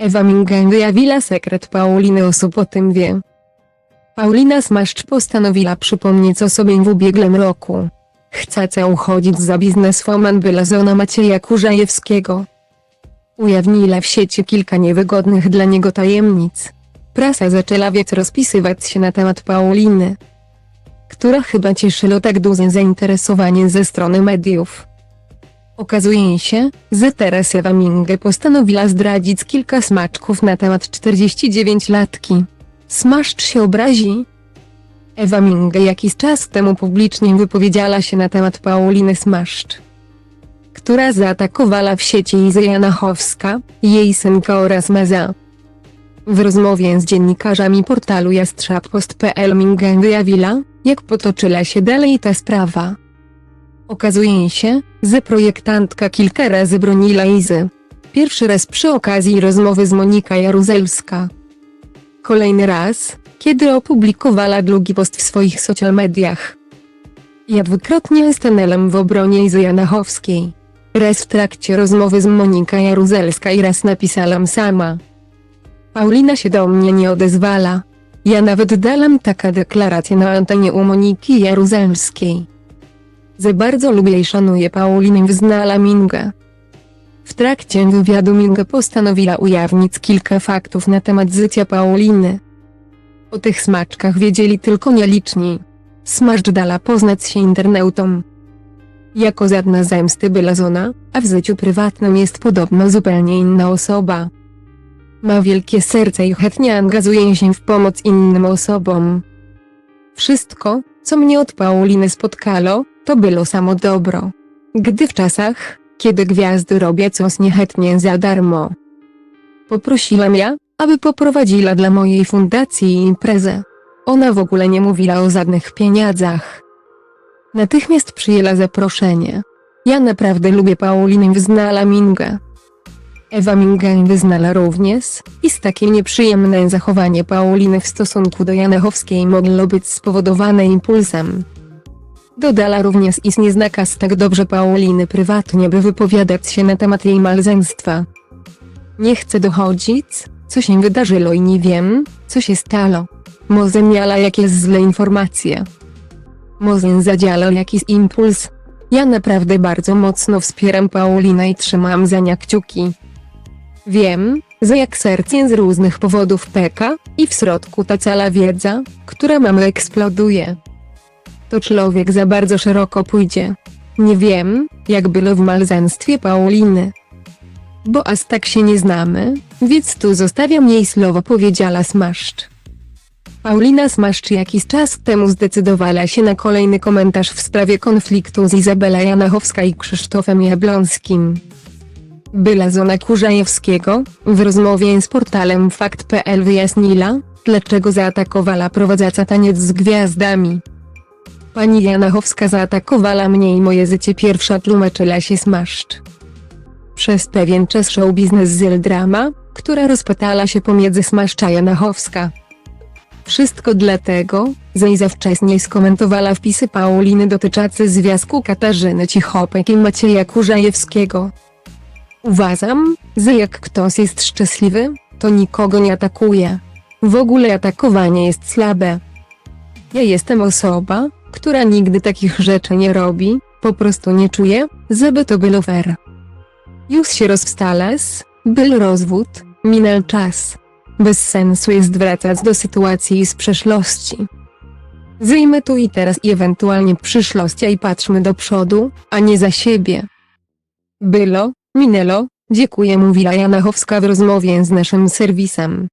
Ewa Mingen wyjawiła sekret Pauliny o tym wie. Paulina Smaszcz postanowiła przypomnieć o sobie w ubiegłym roku. Chce uchodzić za bizneswoman Bylazona Macieja Kurzajewskiego. Ujawniła w sieci kilka niewygodnych dla niego tajemnic. Prasa zaczęła więc rozpisywać się na temat Pauliny, która chyba cieszyło tak duże zainteresowanie ze strony mediów. Okazuje się, że teraz Ewa Minge postanowiła zdradzić kilka smaczków na temat 49-latki. Smaszcz się obrazi? Ewa Minge jakiś czas temu publicznie wypowiedziała się na temat Pauliny Smaszcz, która zaatakowała w sieci Iza Janachowska, jej synka oraz Meza. W rozmowie z dziennikarzami portalu jastrzabpost.pl Minge wyjawiła, jak potoczyła się dalej ta sprawa. Okazuje się, że projektantka kilka razy broniła Izy. Pierwszy raz przy okazji rozmowy z Monika Jaruzelska. Kolejny raz, kiedy opublikowała drugi post w swoich social mediach. Ja dwukrotnie stanęłam w obronie Izy Janachowskiej. Raz w trakcie rozmowy z Monika Jaruzelska i raz napisałam sama. Paulina się do mnie nie odezwala. Ja nawet dałam taka deklarację na antenie u Moniki Jaruzelskiej. Za bardzo lubię i szanuję Paulinę wyznala Minga. W trakcie wywiadu Minga postanowiła ujawnić kilka faktów na temat życia Pauliny. O tych smaczkach wiedzieli tylko nieliczni. Smaszcz dala poznać się internautom. Jako żadna zemsty Bylazona, a w życiu prywatnym jest podobno zupełnie inna osoba. Ma wielkie serce i chętnie angażuje się w pomoc innym osobom. Wszystko, co mnie od Pauliny spotkało, to było samo dobro. Gdy w czasach, kiedy gwiazdy robią coś niechętnie za darmo. Poprosiłam ja, aby poprowadziła dla mojej fundacji imprezę. Ona w ogóle nie mówiła o żadnych pieniądzach. Natychmiast przyjęła zaproszenie. Ja naprawdę lubię Paulinę wyznala Mingę. Ewa Mingań wyznala również, iż takie nieprzyjemne zachowanie Pauliny w stosunku do Janechowskiej mogło być spowodowane impulsem. Dodała również iż nie zna kas tak dobrze Pauliny prywatnie by wypowiadać się na temat jej małżeństwa. Nie chcę dochodzić, co się wydarzyło i nie wiem, co się stało. Może miała jakieś złe informacje. Może zadziałał jakiś impuls. Ja naprawdę bardzo mocno wspieram Paulinę i trzymam za nią kciuki. Wiem, że jak serce z różnych powodów peka, i w środku ta cała wiedza, która mamy eksploduje. To człowiek za bardzo szeroko pójdzie. Nie wiem, jak było w małżeństwie Pauliny. Bo aż tak się nie znamy, więc tu zostawiam jej słowo powiedziała Smaszcz. Paulina Smaszcz jakiś czas temu zdecydowała się na kolejny komentarz w sprawie konfliktu z Izabela Janachowska i Krzysztofem Jablonskim. Była zona Kurzajewskiego, w rozmowie z portalem fakt.pl wyjaśniła, dlaczego zaatakowała prowadząca taniec z gwiazdami. Pani Janachowska zaatakowała mnie i moje życie pierwsza tłumaczyła się Smaszcz. Przez pewien czas show biznes z drama, która rozpatala się pomiędzy Smaszcz a Janachowska. Wszystko dlatego, że za wcześniej skomentowała wpisy Pauliny dotyczące związku Katarzyny Cichopek i Macieja Kurzajewskiego. Uważam, że jak ktoś jest szczęśliwy, to nikogo nie atakuje. W ogóle atakowanie jest słabe. Ja jestem osoba, która nigdy takich rzeczy nie robi, po prostu nie czuję, żeby to było fair. Już się rozwstales, był rozwód, minął czas. Bez sensu jest wracać do sytuacji z przeszłości. Żyjmy tu i teraz i ewentualnie przyszłość i patrzmy do przodu, a nie za siebie. Było, minęło, dziękuję mówiła Janachowska w rozmowie z naszym serwisem.